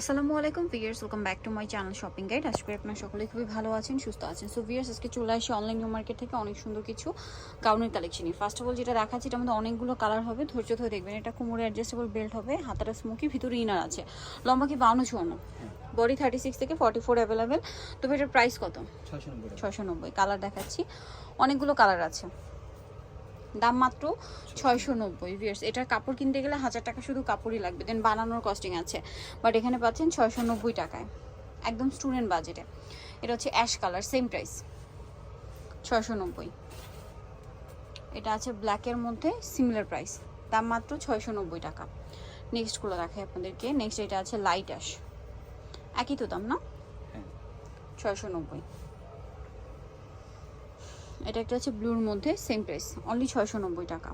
আসসালামু আলাইকুম viewers welcome back to my channel shopping guide আজকে করি আপনারা সকলে খুবই ভালো আছেন সুস্থ আছেন। সো ভিয়ার্স আজকে চলে আসি অনলাইন নিউ মার্কেট থেকে অনেক সুন্দর কিছু গাউনের কালেকশনই ফার্স্ট অফ অল যেটা দেখাচ্ছি এটার মধ্যে অনেকগুলো কালার হবে ধৈর্য ধরে দেখবেন। এটা কোমরে অ্যাডজাস্টেবল বেল্ট হবে হাতাটা স্মোকি ভিতরে ইনার আছে। লম্বা কি বাউন্ন চুয়ান্ন? বডি থার্টি সিক্স থেকে ফর্টি ফোর অ্যাভেলেবেল তবে এটার প্রাইস কত? ছশো নব্বই কালার দেখাচ্ছি। অনেকগুলো কালার আছে। দাম মাত্র ছয়শো নব্বই ভিয়ার্স এটার কাপড় কিনতে গেলে হাজার টাকা শুধু কাপড়ই লাগবে। দেন বানানোর কস্টিং আছে। বাট এখানে পাচ্ছেন ছয়শো নব্বই টাকায়। একদম স্টুডেন্ট বাজেটে এটা হচ্ছে অ্যাশ কালার সেম প্রাইস ছয়শো নব্বই এটা আছে ব্ল্যাকের মধ্যে সিমিলার প্রাইস দাম মাত্র ছয়শো নব্বই টাকা নেক্সটগুলো দেখাই আপনাদেরকে। নেক্সট এটা আছে লাইট অ্যাশ একই তো দাম না? হ্যাঁ। ছয়শো নব্বই এটা একটা হচ্ছে ব্লুর মধ্যে সেম প্রাইস অনলি ছয়শো নব্বই টাকা।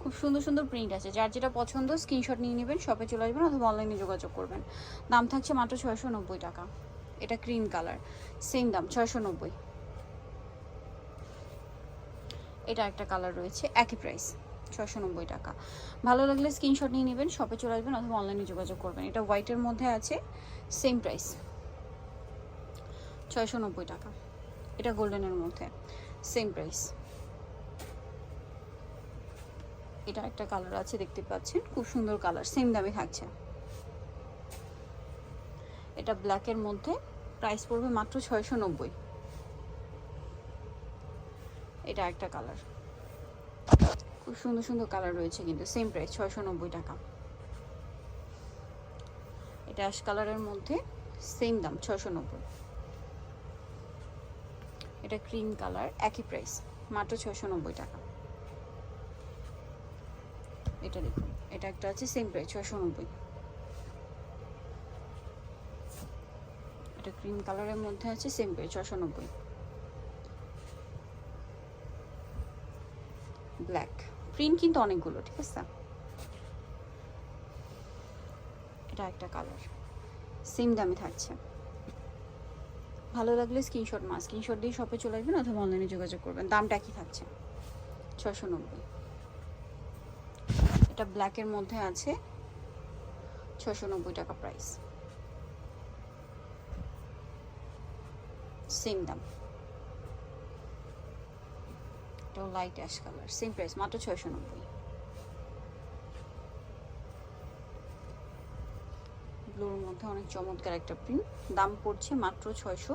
খুব সুন্দর সুন্দর প্রিন্ট আছে, যার যেটা পছন্দ স্ক্রিনশট নিয়ে নেবেন শপে চলে আসবেন অথবা অনলাইনে যোগাযোগ করবেন। দাম থাকছে মাত্র ছয়শো নব্বই টাকা। এটা ক্রিম কালার সেম দাম, ছয়শো নব্বই। এটা একটা কালার রয়েছে, একই প্রাইস ছয়শো নব্বই টাকা। ভালো লাগলে স্ক্রিনশট নিয়ে নেবেন শপে চলে আসবেন অথবা অনলাইনে যোগাযোগ করবেন। এটা হোয়াইটের মধ্যে আছে সেম প্রাইস ছয়শো নব্বই টাকা। এটা গোল্ডেনের মধ্যে। সেম প্রাইস এটা একটা কালার আছে, দেখতে পাচ্ছেন? খুব সুন্দর কালার সেম দামে থাকছে। এটা ব্ল্যাকের মধ্যে প্রাইস পড়বে মাত্র ছয়শো নব্বই। এটা একটা কালার খুব সুন্দর সুন্দর কালার রয়েছে কিন্তু সেম প্রাইস ছয়শো নব্বই টাকা। এটা অ্যাশ কালারের মধ্যে সেম দাম, ছয়শো নব্বই। এটা ক্রিম কালার একই প্রাইস মাত্র ছশো নব্বই টাকা। এটা দেখুন, এটা একটা আছে সেম প্রাইস ছশো নব্বই এটা ক্রিম কালারের মধ্যে আছে সেম প্রাইস ছশো নব্বই ব্ল্যাক প্রিন্ট কিন্তু অনেকগুলো, ঠিক আছে? এটা একটা কালার সেম দামে থাকছে। ভালো লাগলে স্ক্রিনশট মা স্ক্রিনশট দিয়ে শপে চলে আসবেন অথবা অনলাইনে যোগাযোগ করবেন। দামটা কি থাকছে। ছশো নব্বই। এটা ব্ল্যাকের মধ্যে আছে। ছশো নব্বই টাকা প্রাইস সেম দাম। এটাও light ash colour same price মাত্র ছয়শো নব্বই। ব্লুর মধ্যে অনেক চমৎকার একটা প্রিন্ট। দাম পড়ছে মাত্র ছয়শো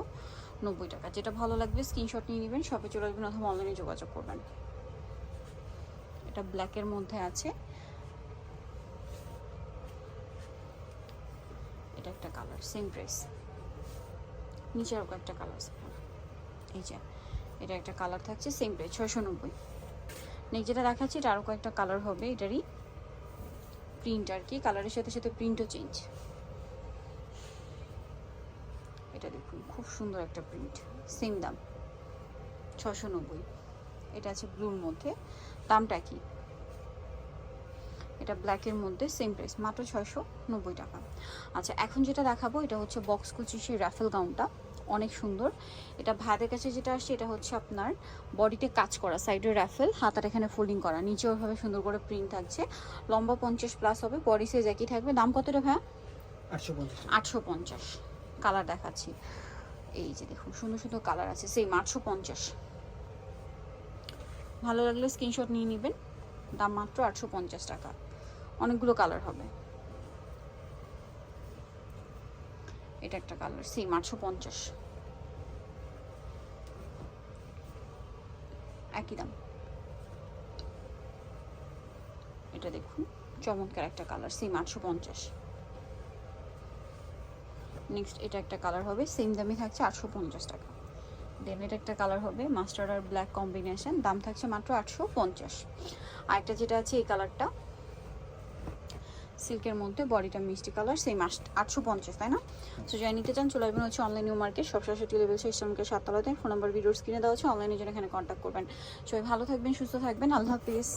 নব্বই টাকা। যেটা ভালো লাগবে, স্ক্রিনশট নিয়ে নেবেন শপে চলে আসবেন অথবা অনলাইনে যোগাযোগ করবেন। এটা ব্ল্যাকের মধ্যে আছে। এটা একটা কালার সেম প্রাইস নিচে আরও একটা কালার এই যে, এটা একটা কালার থাকছে সেম প্রাইস ছয়শো নব্বই। নেক্সট যেটা দেখাচ্ছি, এটা আরও কয়েকটা কালার হবে। এটারই প্রিন্ট আর কি। কালারের সাথে সাথে প্রিন্টও চেঞ্জ এটা দেখুন খুব সুন্দর একটা প্রিন্ট সেম দাম ছশো নব্বই। এটা আছে ব্লুর মধ্যে দামটা কি? এটা ব্ল্যাকের মধ্যে সেম প্রাইস মাত্র ছয়শো নব্বই টাকা। আচ্ছা এখন যেটা দেখাবো এটা হচ্ছে বক্স কুচি সেই রাফেল গাউনটা অনেক সুন্দর। এটা ভাতের কাছে যেটা আসছে এটা হচ্ছে আপনার বডিতে কাজ করা সাইডে র্যাফেল হাতার এখানে ফোল্ডিং করা নিচে ওইভাবে সুন্দর করে প্রিন্ট থাকছে। লম্বা পঞ্চাশ প্লাস হবে বডি সাইজ একই থাকবে দাম কতটা ভাইয়া? আটশো পঞ্চাশ। আটশো পঞ্চাশ। কালার দেখাচ্ছি। এই যে দেখুন, সুন্দর সুন্দর কালার আছে, সেই আটশো পঞ্চাশ। ভালো লাগলে স্ক্রিনশট নিয়ে নেবেন, দাম মাত্র আটশো পঞ্চাশ টাকা। অনেকগুলো কালার হবে। এটা একটা কালার সেম আটশো পঞ্চাশ। একই দাম। এটা দেখুন, চমৎকার একটা কালার সেম আটশো পঞ্চাশ। নেক্সট এটা একটা কালার হবে সেম দামই থাকছে আটশো পঞ্চাশ টাকা। দেন এটা একটা কালার হবে মাস্টার্ড আর ব্ল্যাক কম্বিনেশন দাম থাকছে মাত্র আটশো পঞ্চাশ। আরেকটা যেটা আছে এই কালারটা সিল্কের মধ্যে বডিটা মিষ্টি কালার সেই মাস আটশো পঞ্চাশ, তাই না? তো যাই নিতে চান চলে আসবেন হচ্ছে অনলাইন নিউ মার্কেট সব সাতষট্টি লেভেল শ্রমিকের সাততলাতে। ফোন নাম্বার ভিডিওর স্ক্রিনে দেওয়া আছে অনলাইনে জন্য এখানে কন্ট্যাক্ট করবেন। সবাই ভালো থাকবেন, সুস্থ থাকবেন, আল্লাহ হাফিজ।